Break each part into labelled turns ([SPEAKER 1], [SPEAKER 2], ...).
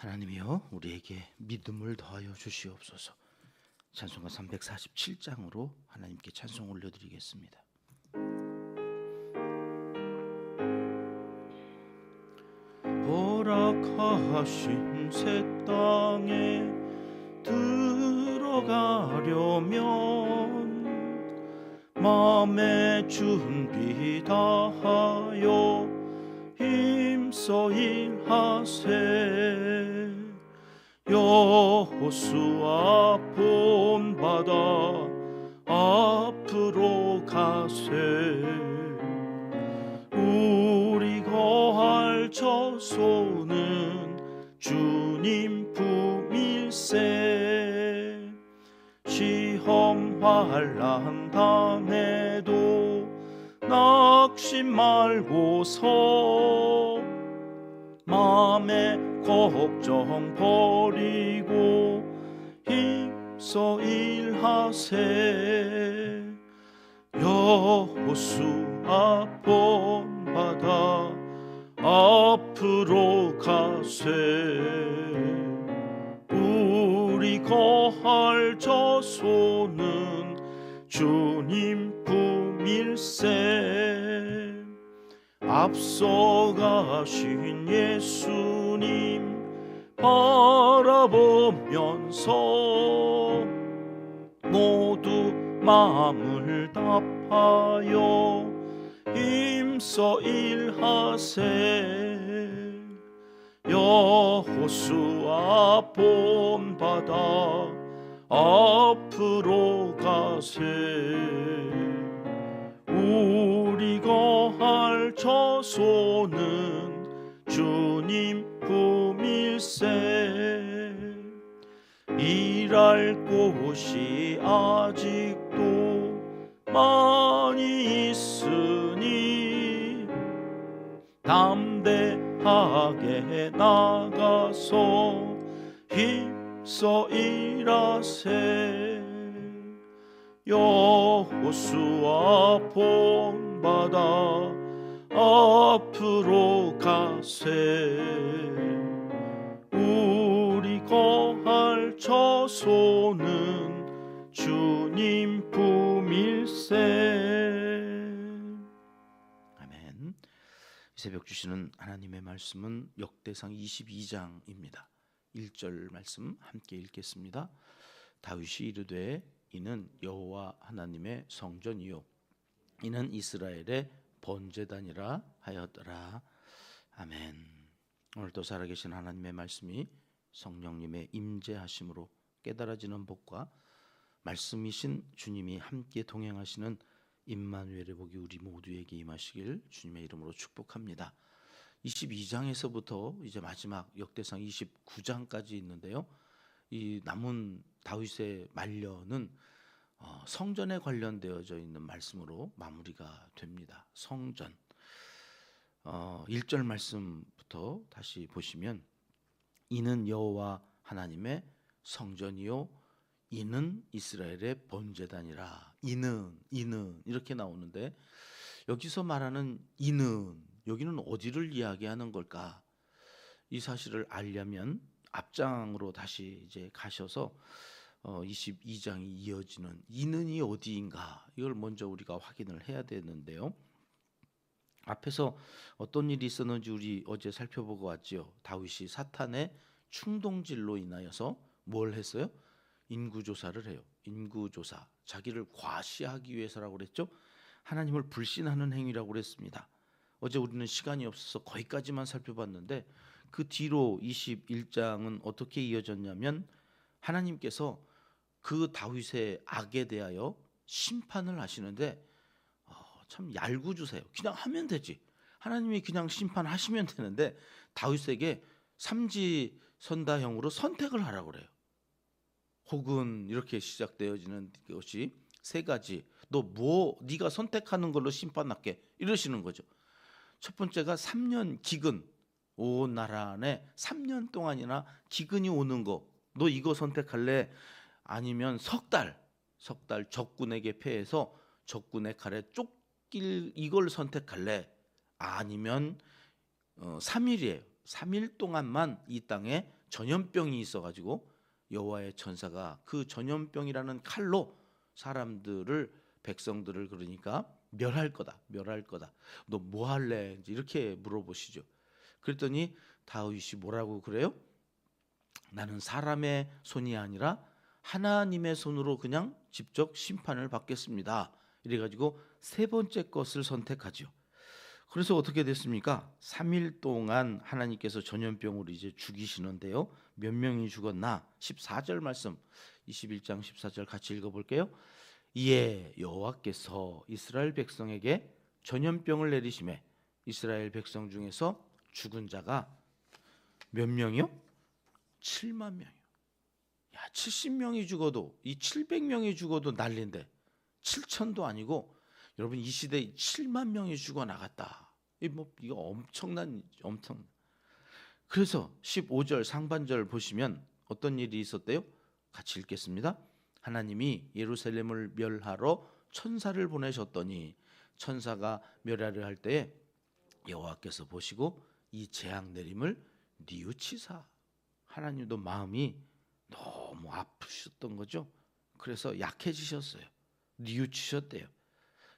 [SPEAKER 1] 하나님이여 우리에게 믿음을 더하여 주시옵소서. 찬송가 347장으로 하나님께 찬송 올려드리겠습니다. 허락하신 새 땅에 들어가려면 마음의 준비 다하여 힘써 일하세 여 호수아 본바다 앞으로 가세. 우리 거할 저소는 주님 품일세. 시험 환란 당해도 낙심 말고서. 마음의 걱정 버리고 힘써 일하세. 여호수아 본바다 앞으로 가세. 우리 거할 저소는 주님 품일세 앞서가신 예수님 바라보면서 모두 마음을 답하여 힘써 일하세. 여호수아 본바다 앞으로 가세. 우 리 거할 저소는 주님 품일세. 일할 곳이 아직도 많이 있으니 담대하게 나가서 힘써 일하세 여호수아 본바다 앞으로 가세. 우리 거할 저소는 주님 품일세. 아멘. 이 새벽 주시는 하나님의 말씀은 역대상 22장입니다. 1절 말씀 함께 읽겠습니다. 다윗이 이르되 이는 여호와 하나님의 성전이요 이는 이스라엘의 번제단이라 하였더라 아멘 오늘도 살아계신 하나님의 말씀이 성령님의 임재하심으로 깨달아지는 복과 말씀이신 주님이 함께 동행하시는 임마누엘의 복이 우리 모두에게 임하시길 주님의 이름으로 축복합니다. 22장에서부터 이제 마지막 역대상 29장까지 있는데요. 이 남은 다윗의 말년은 어, 성전에 관련되어져 있는 말씀으로 마무리가 됩니다. 성전. 어, 1절 말씀부터 다시 보시면 이는 여호와 하나님의 성전이요 이는 이스라엘의 번제단이라 이는 이는 이렇게 나오는데 여기서 말하는 이는 여기는 어디를 이야기하는 걸까? 이 사실을 알려면 앞장으로 다시 이제 가셔서 어 22장이 이어지는 이는이 어디인가 이걸 먼저 우리가 확인을 해야 되는데요. 앞에서 어떤 일이 있었는지 우리 어제 살펴보고 왔지요. 다윗이 사탄의 충동질로 인하여서 뭘 했어요? 인구 조사를 해요. 인구 조사. 자기를 과시하기 위해서라고 그랬죠. 하나님을 불신하는 행위라고 그랬습니다. 어제 우리는 시간이 없어서 거기까지만 살펴봤는데 그 뒤로 21장은 어떻게 이어졌냐면 하나님께서 그 다윗의 악에 대하여 심판을 하시는데 어, 참 얄궂으세요. 그냥 하면 되지. 하나님이 그냥 심판하시면 되는데 다윗에게 삼지 선다형으로 선택을 하라고 그래요. 혹은 이렇게 시작되어지는 것이 세 가지. 너 뭐 네가 선택하는 걸로 심판할게 이러시는 거죠. 첫 번째가 3년 기근 온 나라 안에 3년 동안이나 기근이 오는 거. 너 이거 선택할래? 아니면 석 달, 석 달 적군에게 패해서 적군의 칼에 쫓길 이걸 선택할래? 아니면 어, 3일이에요. 3일 동안만 이 땅에 전염병이 있어 가지고 여호와의 천사가 그 전염병이라는 칼로 사람들을 백성들을 그러니까 멸할 거다, 멸할 거다. 너 뭐 할래? 이렇게 물어보시죠. 그랬더니 다윗이 뭐라고 그래요? 나는 사람의 손이 아니라 하나님의 손으로 그냥 직접 심판을 받겠습니다. 이래가지고 세 번째 것을 선택하죠. 그래서 어떻게 됐습니까? 3일 동안 하나님께서 전염병으로 이제 죽이시는데요. 몇 명이 죽었나? 14절 말씀 21장 14절 같이 읽어볼게요. 이에 여호와께서 이스라엘 백성에게 전염병을 내리심에 이스라엘 백성 중에서 죽은 자가 몇 명이요? 7만 명이요. 야, 70명이 죽어도 이 700명이 죽어도 난리인데 7천도 아니고 여러분 이 시대에 7만 명이 죽어 나갔다. 이뭐 이거 엄청난 엄청. 그래서 15절 상반절 보시면 어떤 일이 있었대요? 같이 읽겠습니다. 하나님이 예루살렘을 멸하러 천사를 보내셨더니 천사가 멸하려 할 때에 여호와께서 보시고 이 재앙 내림을 뉘우치사 하나님도 마음이 너무 아프셨던 거죠. 그래서 약해지셨어요. 뉘우치셨대요.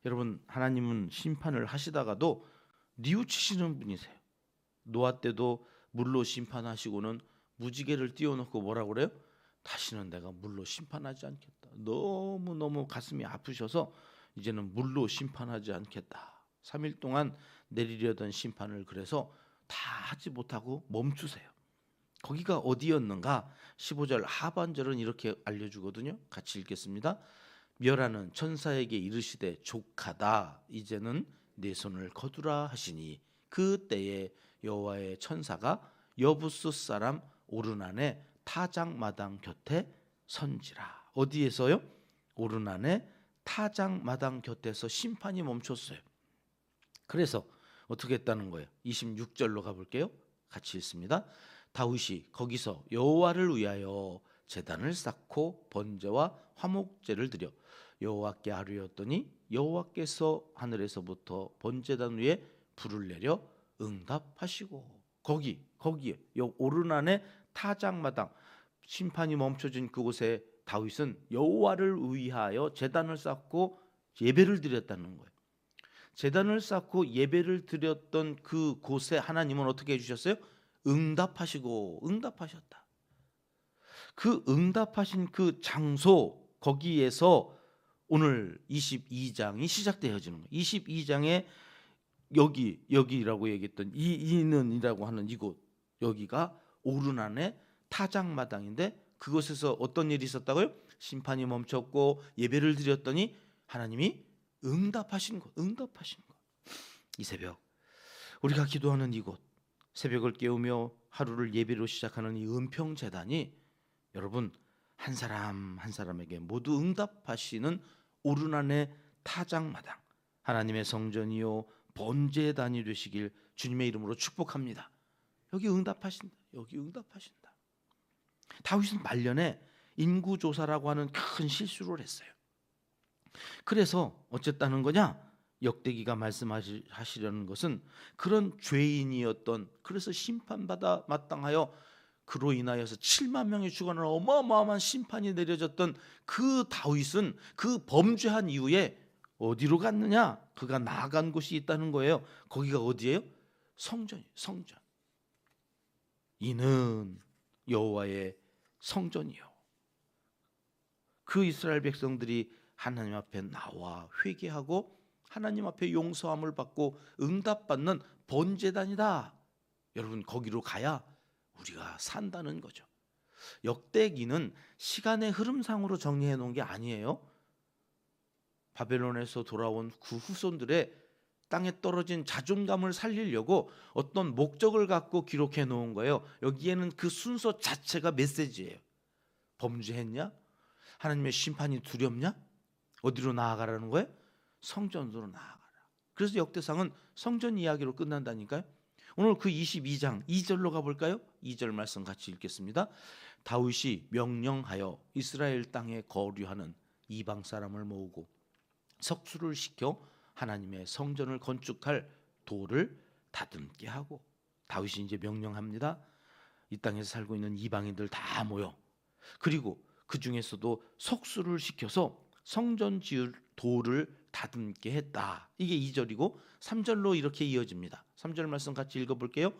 [SPEAKER 1] 여러분 하나님은 심판을 하시다가도 뉘우치시는 분이세요. 노아 때도 물로 심판하시고는 무지개를 띄워놓고 뭐라 그래요? 다시는 내가 물로 심판하지 않겠다. 너무 너무 가슴이 아프셔서 이제는 물로 심판하지 않겠다. 3일 동안 내리려던 심판을 그래서 다 하지 못하고 멈추세요. 거기가 어디였는가? 15절 하반절은 이렇게 알려주거든요. 같이 읽겠습니다. 멸하는 천사에게 이르시되 족하다. 이제는 내 손을 거두라 하시니 그 때에 여호와의 천사가 여부스 사람 오르난의 타작 마당 곁에 선지라. 어디에서요? 오르난의 타작 마당 곁에서 심판이 멈췄어요. 그래서 어떻게 했다는 거예요? 26절로 가볼게요. 같이 읽습니다. 다윗이 거기서 여호와를 위하여 제단을 쌓고 번제와 화목제를 드려 여호와께 아뢰었더니 여호와께서 하늘에서부터 번제단 위에 불을 내려 응답하시고 거기 거기에 오르난의 타작마당 심판이 멈춰진 그곳에 다윗은 여호와를 위하여 제단을 쌓고 예배를 드렸다는 거예요. 제단을 쌓고 예배를 드렸던 그 곳에 하나님은 어떻게 해주셨어요? 응답하시고 응답하셨다. 그 응답하신 그 장소 거기에서 오늘 22장이 시작되어지는 거예요. 22장에 여기 여기라고 얘기했던 이 이는이라고 하는 이곳 여기가 오르난의 타작마당인데 그곳에서 어떤 일이 있었다고요? 심판이 멈췄고 예배를 드렸더니 하나님이 응답하신 것, 응답하신 것. 이 새벽 우리가 기도하는 이곳 새벽을 깨우며 하루를 예배로 시작하는 이 은평 재단이 여러분 한 사람 한 사람에게 모두 응답하시는 오르난의 타작마당 하나님의 성전이요 번제단이 되시길 주님의 이름으로 축복합니다. 여기 응답하신다. 여기 응답하신다. 다윗은 말년에 인구 조사라고 하는 큰 실수를 했어요. 그래서 어쨌다는 거냐? 역대기가 말씀하시려는 것은 그런 죄인이었던 그래서 심판받아 마땅하여 그로 인하여서 7만 명이 죽어나는 어마어마한 심판이 내려졌던 그 다윗은 그 범죄한 이후에 어디로 갔느냐? 그가 나간 곳이 있다는 거예요. 거기가 어디예요? 성전, 성전. 이는 여호와의 성전이요. 그 이스라엘 백성들이 하나님 앞에 나와 회개하고 하나님 앞에 용서함을 받고 응답받는 번제단이다. 여러분 거기로 가야 우리가 산다는 거죠. 역대기는 시간의 흐름상으로 정리해 놓은 게 아니에요. 바벨론에서 돌아온 그 후손들의 땅에 떨어진 자존감을 살리려고 어떤 목적을 갖고 기록해 놓은 거예요. 여기에는 그 순서 자체가 메시지예요. 범죄했냐? 하나님의 심판이 두렵냐? 어디로 나아가라는 거예요? 성전으로 나아가라. 그래서 역대상은 성전 이야기로 끝난다니까요. 오늘 그 22장 2절로 가볼까요? 2절 말씀 같이 읽겠습니다. 다윗이 명령하여 이스라엘 땅에 거류하는 이방 사람을 모으고 석수를 시켜 하나님의 성전을 건축할 돌을 다듬게 하고 다윗이 이제 명령합니다. 이 땅에서 살고 있는 이방인들 다 모여 그리고 그 중에서도 속수를 시켜서 성전 지을 돌을 다듬게 했다. 이게 2절이고 3절로 이렇게 이어집니다. 3절 말씀 같이 읽어 볼게요.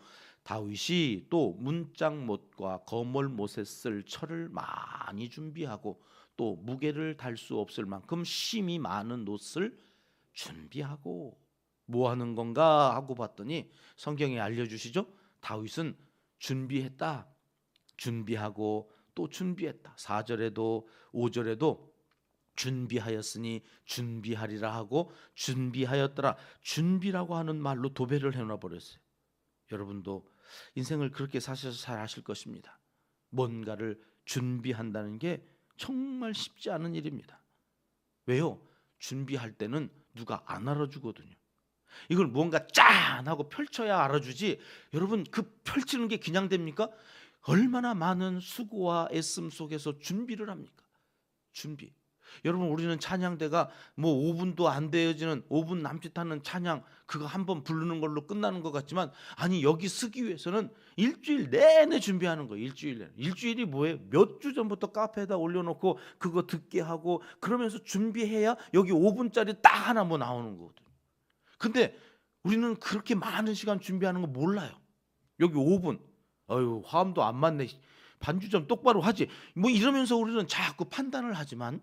[SPEAKER 1] 다윗이 또 문짝 못과 거멀못에 쓸 철을 많이 준비하고 또 무게를 달 수 없을 만큼 심이 많은 옷을 준비하고 뭐 하는 건가 하고 봤더니 성경에 알려 주시죠. 다윗은 준비했다. 준비하고 또 준비했다. 4절에도 5절에도 준비하였으니 준비하리라 하고 준비하였더라. 준비라고 하는 말로 도배를 해놔 버렸어요. 여러분도 인생을 그렇게 사셔서 잘 아실 것입니다. 뭔가를 준비한다는 게 정말 쉽지 않은 일입니다. 왜요? 준비할 때는 누가 안 알아주거든요. 이걸 뭔가 짠 하고 펼쳐야 알아주지. 여러분 그 펼치는 게 그냥 됩니까? 얼마나 많은 수고와 애씀 속에서 준비를 합니까? 준비. 여러분 우리는 찬양대가 뭐 5분도 안 되어지는 5분 남짓하는 찬양 그거 한 번 부르는 걸로 끝나는 것 같지만 아니 여기 쓰기 위해서는 일주일 내내 준비하는 거예요. 일주일 내내. 일주일이 뭐예요? 몇 주 전부터 카페에다 올려놓고 그거 듣게 하고 그러면서 준비해야 여기 5분짜리 딱 하나 뭐 나오는 거거든요. 근데 우리는 그렇게 많은 시간 준비하는 거 몰라요. 여기 5분. 어유 화음도 안 맞네. 반주 좀 똑바로 하지. 뭐 이러면서 우리는 자꾸 판단을 하지만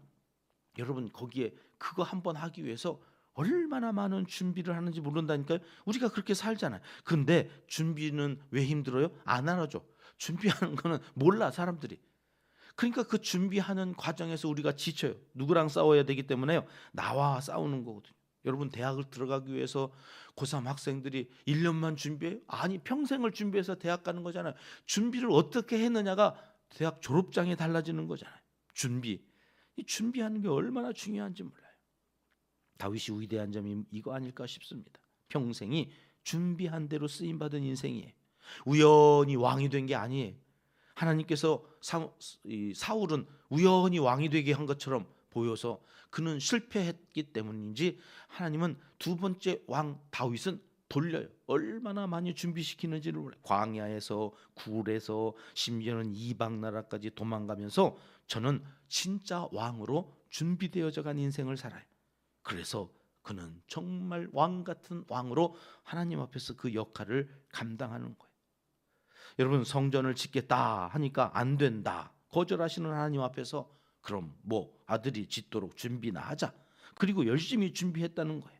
[SPEAKER 1] 여러분 거기에 그거 한번 하기 위해서 얼마나 많은 준비를 하는지 모른다니까요. 우리가 그렇게 살잖아요. 근데 준비는 왜 힘들어요? 안 알아줘. 준비하는 거는 몰라 사람들이. 그러니까 그 준비하는 과정에서 우리가 지쳐요. 누구랑 싸워야 되기 때문에요. 나와 싸우는 거거든요. 여러분 대학을 들어가기 위해서 고3 학생들이 1년만 준비해요? 아니 평생을 준비해서 대학 가는 거잖아요. 준비를 어떻게 했느냐가 대학 졸업장에 달라지는 거잖아요. 준비. 이 준비하는 게 얼마나 중요한지 몰라요. 다윗이 위대한 점이 이거 아닐까 싶습니다. 평생이 준비한 대로 쓰임 받은 인생이에요. 우연히 왕이 된 게 아니에요. 하나님께서 사, 사울은 우연히 왕이 되게 한 것처럼 보여서 그는 실패했기 때문인지 하나님은 두 번째 왕 다윗은 돌려요. 얼마나 많이 준비시키는지를 몰라요. 광야에서 굴에서 심지어는 이방 나라까지 도망가면서 저는 진짜 왕으로 준비되어져 간 인생을 살아요. 그래서 그는 정말 왕 같은 왕으로 하나님 앞에서 그 역할을 감당하는 거예요. 여러분 성전을 짓겠다 하니까 안 된다. 거절하시는 하나님 앞에서 그럼 뭐 아들이 짓도록 준비나 하자. 그리고 열심히 준비했다는 거예요.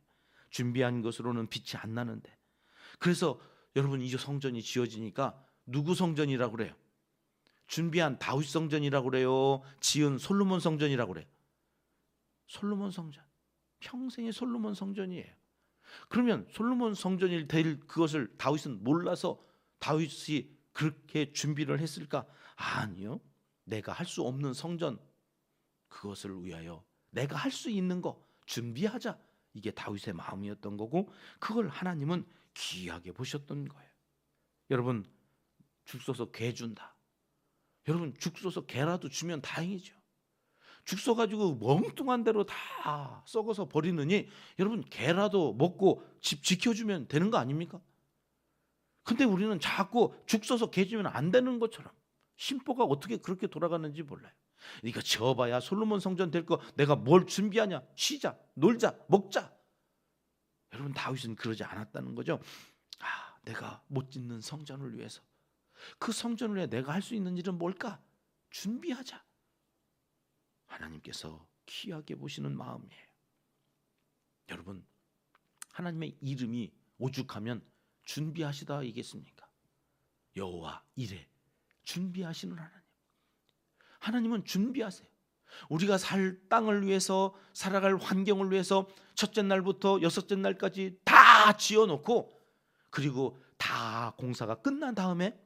[SPEAKER 1] 준비한 것으로는 빛이 안 나는데. 그래서 여러분 이 성전이 지어지니까 누구 성전이라고 그래요? 준비한 다윗 성전이라고 그래요. 지은 솔로몬 성전이라고 그래요. 솔로몬 성전. 평생의 솔로몬 성전이에요. 그러면 솔로몬 성전이 될 그것을 다윗은 몰라서 다윗이 그렇게 준비를 했을까? 아니요. 내가 할 수 없는 성전 그것을 위하여 내가 할 수 있는 거 준비하자. 이게 다윗의 마음이었던 거고 그걸 하나님은 귀하게 보셨던 거예요. 여러분 죽 써서 개 준다. 여러분 죽 써서 개라도 주면 다행이죠. 죽 써가지고 멍뚱한 대로 다 썩어서 버리느니 여러분 개라도 먹고 집 지켜주면 되는 거 아닙니까? 근데 우리는 자꾸 죽 써서 개 주면 안 되는 것처럼 심보가 어떻게 그렇게 돌아가는지 몰라요. 이거 지어봐야 솔로몬 성전 될 거 내가 뭘 준비하냐? 쉬자, 놀자, 먹자. 여러분 다윗은 그러지 않았다는 거죠. 아, 내가 못 짓는 성전을 위해서 그 성전을 위해 내가 할 수 있는 일은 뭘까? 준비하자. 하나님께서 귀하게 보시는 마음이에요. 여러분, 하나님의 이름이 오죽하면 준비하시다 이겠습니까? 여호와 이래 준비하시는 하나님. 하나님은 준비하세요. 우리가 살 땅을 위해서 살아갈 환경을 위해서 첫째 날부터 여섯째 날까지 다 지어놓고 그리고 다 공사가 끝난 다음에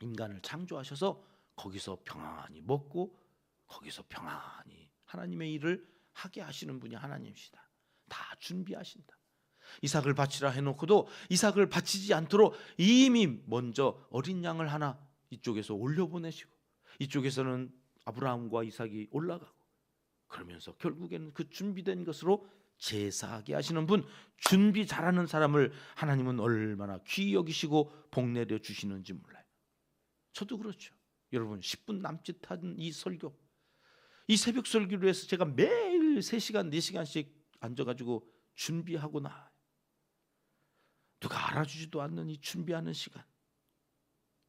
[SPEAKER 1] 인간을 창조하셔서 거기서 평안히 먹고 거기서 평안히 하나님의 일을 하게 하시는 분이 하나님이시다. 다 준비하신다. 이삭을 바치라 해놓고도 이삭을 바치지 않도록 이미 먼저 어린 양을 하나 이쪽에서 올려보내시고 이쪽에서는 아브라함과 이삭이 올라가고 그러면서 결국에는 그 준비된 것으로 제사하게 하시는 분 준비 잘하는 사람을 하나님은 얼마나 귀히 여기시고 복 내려 주시는지 몰라요. 저도 그렇죠. 여러분 10분 남짓한 이 설교 이 새벽 설교를 위해서 제가 매일 3시간 4시간씩 앉아 가지고 준비하고 나 누가 알아주지도 않는 이 준비하는 시간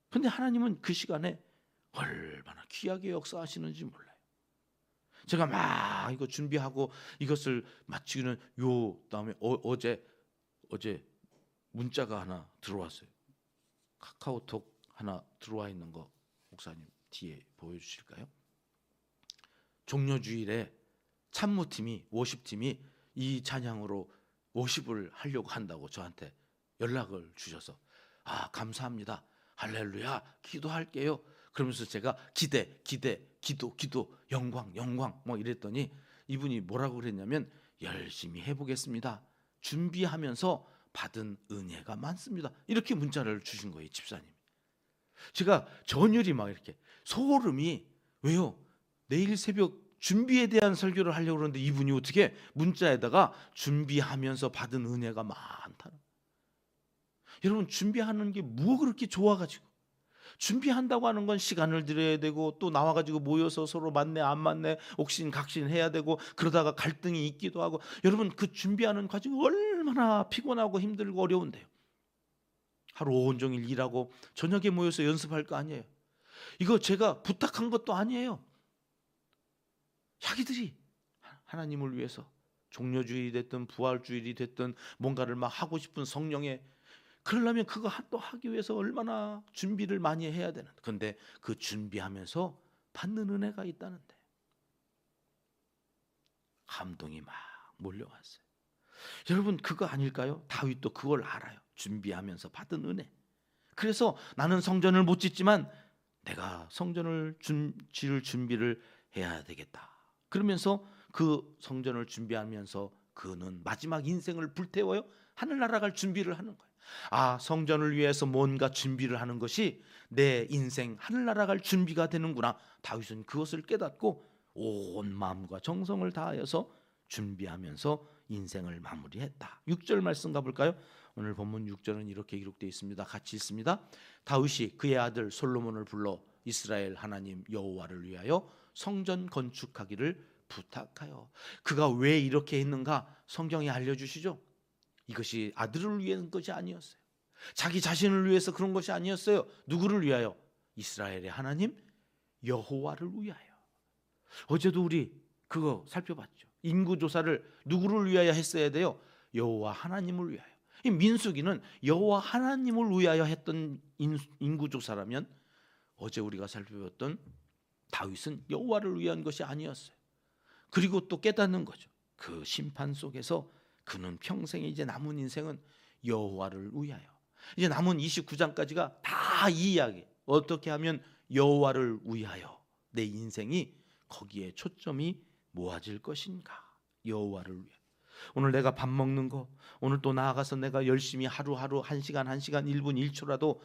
[SPEAKER 1] 근데 하나님은 그 시간에 얼마나 귀하게 역사하시는지 몰라요. 제가 막 이거 준비하고 이것을 마치기는 요 다음에 어, 제 어제 문자가 하나 들어왔어요. 카카오톡 하나 들어와 있는 거 목사님 뒤에 보여주실까요? 종료 주일에 참모팀이 워십팀이 이 찬양으로 워십을 하려고 한다고 저한테 연락을 주셔서 아 감사합니다. 할렐루야. 기도할게요 그러면서 제가 기대 기대 기도 기도 영광 영광 뭐 이랬더니 이분이 뭐라고 그랬냐면 열심히 해보겠습니다. 준비하면서 받은 은혜가 많습니다. 이렇게 문자를 주신 거예요 집사님 제가 전율이 막 이렇게 소름이 왜요? 내일 새벽 준비에 대한 설교를 하려고 그러는데 이분이 어떻게 문자에다가 준비하면서 받은 은혜가 많다는 여러분 준비하는 게 뭐 그렇게 좋아가지고 준비한다고 하는 건 시간을 들여야 되고 또 나와 가지고 모여서 서로 만내 안 만내 옥신 각신 해야 되고 그러다가 갈등이 있기도 하고 여러분 그 준비하는 과정이 얼마나 피곤하고 힘들고 어려운데요. 하루 온종일 일하고 저녁에 모여서 연습할 거 아니에요. 이거 제가 부탁한 것도 아니에요. 자기들이 하나님을 위해서 종료주일이 됐든 부활주일이 됐든 뭔가를 막 하고 싶은 성령의 그러려면 그거 또 하기 위해서 얼마나 준비를 많이 해야 되는 근데 그 준비하면서 받는 은혜가 있다는데. 감동이 막 몰려왔어요. 여러분 그거 아닐까요? 다윗도 그걸 알아요. 준비하면서 받은 은혜. 그래서 나는 성전을 못 짓지만 내가 성전을 준, 지을 준비를 해야 되겠다. 그러면서 그 성전을 준비하면서 그는 마지막 인생을 불태워요. 하늘나라 갈 준비를 하는 거예요 아, 성전을 위해서 뭔가 준비를 하는 것이 내 인생 하늘나라 갈 준비가 되는구나. 다윗은 그것을 깨닫고 온 마음과 정성을 다하여서 준비하면서 인생을 마무리했다. 6절 말씀 가볼까요? 오늘 본문 6절은 이렇게 기록되어 있습니다. 같이 읽습니다. 다윗이 그의 아들 솔로몬을 불러 이스라엘 하나님 여호와를 위하여 성전 건축하기를 부탁하여 그가 왜 이렇게 했는가 성경이 알려주시죠. 이것이 아들을 위한 것이 아니었어요. 자기 자신을 위해서 그런 것이 아니었어요. 누구를 위하여? 이스라엘의 하나님 여호와를 위하여. 어제도 우리 그거 살펴봤죠. 인구 조사를 누구를 위하여 했어야 돼요? 여호와 하나님을 위하여. 이 민수기는 여호와 하나님을 위하여 했던 인구 조사라면 어제 우리가 살펴봤던 다윗은 여호와를 위한 것이 아니었어요. 그리고 또 깨닫는 거죠. 그 심판 속에서 그는 평생에 이제 남은 인생은 여호와를 위하여. 이제 남은 29장까지가 다 이 이야기. 어떻게 하면 여호와를 위하여 내 인생이 거기에 초점이 모아질 것인가? 여호와를 위해. 오늘 내가 밥 먹는 거, 오늘 또 나아가서 내가 열심히 하루하루 한 시간 한 시간 1분 1초라도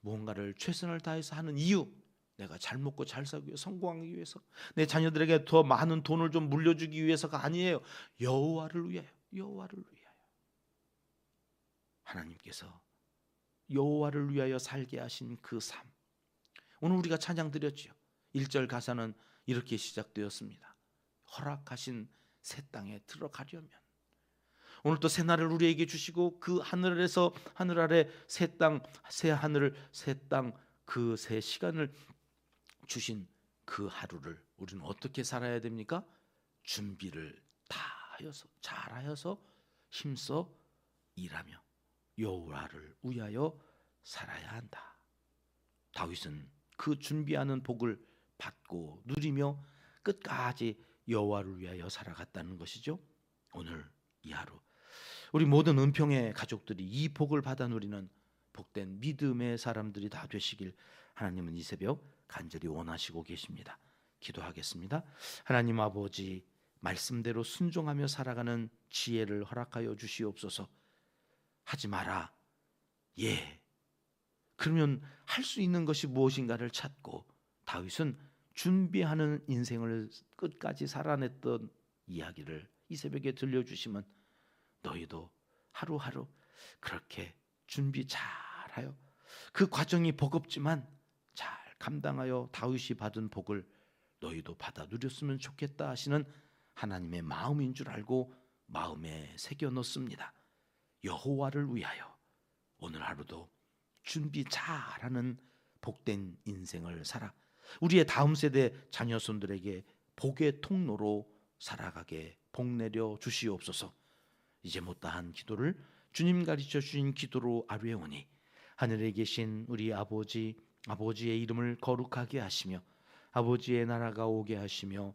[SPEAKER 1] 뭔가를 최선을 다해서 하는 이유. 내가 잘 먹고 잘 살기 위해 성공하기 위해서 내 자녀들에게 더 많은 돈을 좀 물려주기 위해서가 아니에요. 여호와를 위하여. 여호와를 위하여 하나님께서 여호와를 위하여 살게 하신 그 삶. 오늘 우리가 찬양 드렸죠. 1절 가사는 이렇게 시작되었습니다. 허락하신 새 땅에 들어가려면 오늘 또 새날을 우리에게 주시고 그 하늘에서 하늘 아래 새 땅, 새 하늘, 새 땅, 그 새 시간을 주신 그 하루를 우리는 어떻게 살아야 됩니까? 준비를 다 하여서 잘하여서 힘써 일하며 여호와를 위하여 살아야 한다. 다윗은 그 준비하는 복을 받고 누리며 끝까지 여호와를 위하여 살아갔다는 것이죠. 오늘 이 하루 우리 모든 은평의 가족들이 이 복을 받아 누리는 복된 믿음의 사람들이 다 되시길 하나님은 이 새벽 간절히 원하시고 계십니다. 기도하겠습니다. 하나님 아버지 말씀대로 순종하며 살아가는 지혜를 허락하여 주시옵소서. 하지 마라. 예. 그러면 할 수 있는 것이 무엇인가를 찾고 다윗은 준비하는 인생을 끝까지 살아냈던 이야기를 이 새벽에 들려주시면 너희도 하루하루 그렇게 준비 잘하여 그 과정이 버겁지만 잘 감당하여 다윗이 받은 복을 너희도 받아 누렸으면 좋겠다 하시는 하나님의 마음인 줄 알고 마음에 새겨 넣습니다. 여호와를 위하여 오늘 하루도 준비 잘하는 복된 인생을 살아 우리의 다음 세대 자녀손들에게 복의 통로로 살아가게 복 내려 주시옵소서. 이제 못다한 기도를 주님 가르쳐 주신 기도로 아뢰오니 하늘에 계신 우리 아버지 아버지의 이름을 거룩하게 하시며 아버지의 나라가 오게 하시며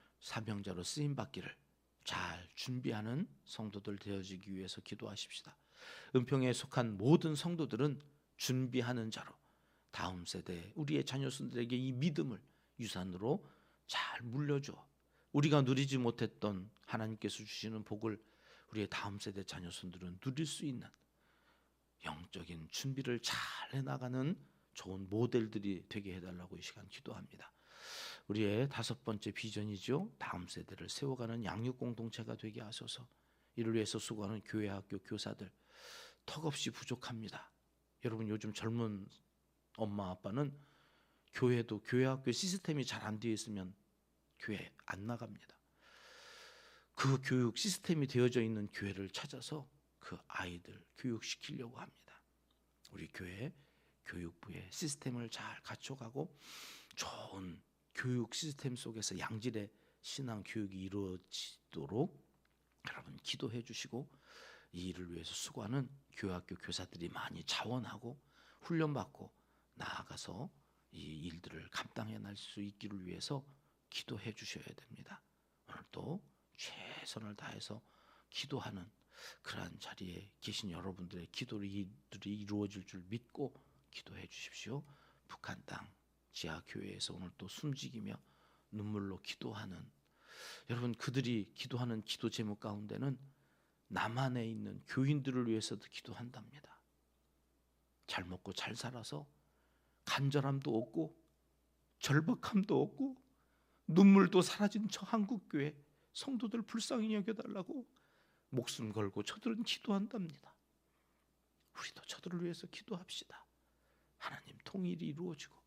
[SPEAKER 1] 사명자로 쓰임 받기를 잘 준비하는 성도들 되어지기 위해서 기도하십시다. 은평에 속한 모든 성도들은 준비하는 자로 다음 세대 우리의 자녀손들에게 이 믿음을 유산으로 잘 물려줘. 우리가 누리지 못했던 하나님께서 주시는 복을 우리의 다음 세대 자녀손들은 누릴 수 있는 영적인 준비를 잘 해나가는 좋은 모델들이 되게 해달라고 이 시간 기도합니다. 우리의 다섯 번째 비전이죠. 다음 세대를 세워가는 양육 공동체가 되게 하소서. 이를 위해서 수고하는 교회 학교 교사들 턱없이 부족합니다. 여러분 요즘 젊은 엄마 아빠는 교회도 교회 학교 시스템이 잘 안 되어 있으면 교회 안 나갑니다. 그 교육 시스템이 되어져 있는 교회를 찾아서 그 아이들 교육시키려고 합니다. 우리 교회 교육부의 시스템을 잘 갖춰가고 좋은 교육 시스템 속에서 양질의 신앙 교육이 이루어지도록 여러분 기도해 주시고 이 일을 위해서 수고하는 교학교 교사들이 많이 자원하고 훈련받고 나아가서 이 일들을 감당해 날수 있기를 위해서 기도해 주셔야 됩니다. 오늘 또 최선을 다해서 기도하는 그러한 자리에 계신 여러분들의 기도들이 이루어질 줄 믿고 기도해 주십시오. 북한 땅 지하 교회에서 오늘 또 숨지기며 눈물로 기도하는 여러분 그들이 기도하는 기도 제목 가운데는 남한에 있는 교인들을 위해서도 기도한답니다. 잘 먹고 잘 살아서 간절함도 없고 절박함도 없고 눈물도 사라진 저 한국 교회 성도들 불쌍히 여겨달라고 목숨 걸고 저들은 기도한답니다. 우리도 저들을 위해서 기도합시다. 하나님 통일이 이루어지고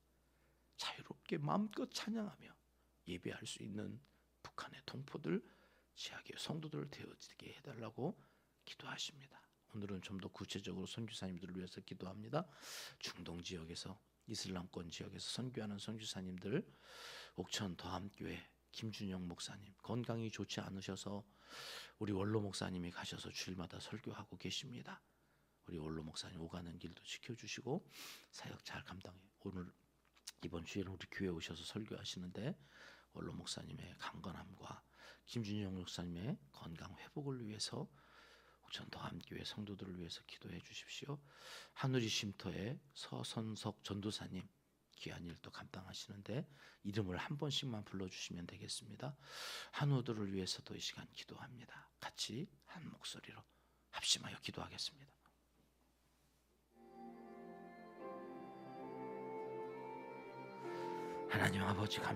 [SPEAKER 1] 자유롭게 마음껏 찬양하며 예배할 수 있는 북한의 동포들, 지하교회 성도들을 되어지게 해달라고 기도하십니다. 오늘은 좀 더 구체적으로 선교사님들을 위해서 기도합니다. 중동 지역에서 이슬람권 지역에서 선교하는 선교사님들, 옥천 더함교회 김준영 목사님 건강이 좋지 않으셔서 우리 원로 목사님이 가셔서 주일마다 설교하고 계십니다. 우리 원로 목사님 오가는 길도 지켜주시고 사역 잘 감당해. 오늘 이번 주에는 우리 교회 오셔서 설교하시는데 원로 목사님의 강건함과 김준영 목사님의 건강 회복을 위해서 옥천 더함교회 성도들을 위해서 기도해 주십시오. 하늘이 쉼터의 서선석 전도사님 귀한 일도 감당하시는데 이름을 한 번씩만 불러주시면 되겠습니다. 한우들을 위해서도 이 시간 기도합니다. 같이 한 목소리로 합심하여 기도하겠습니다. 하나님 아버지 감사.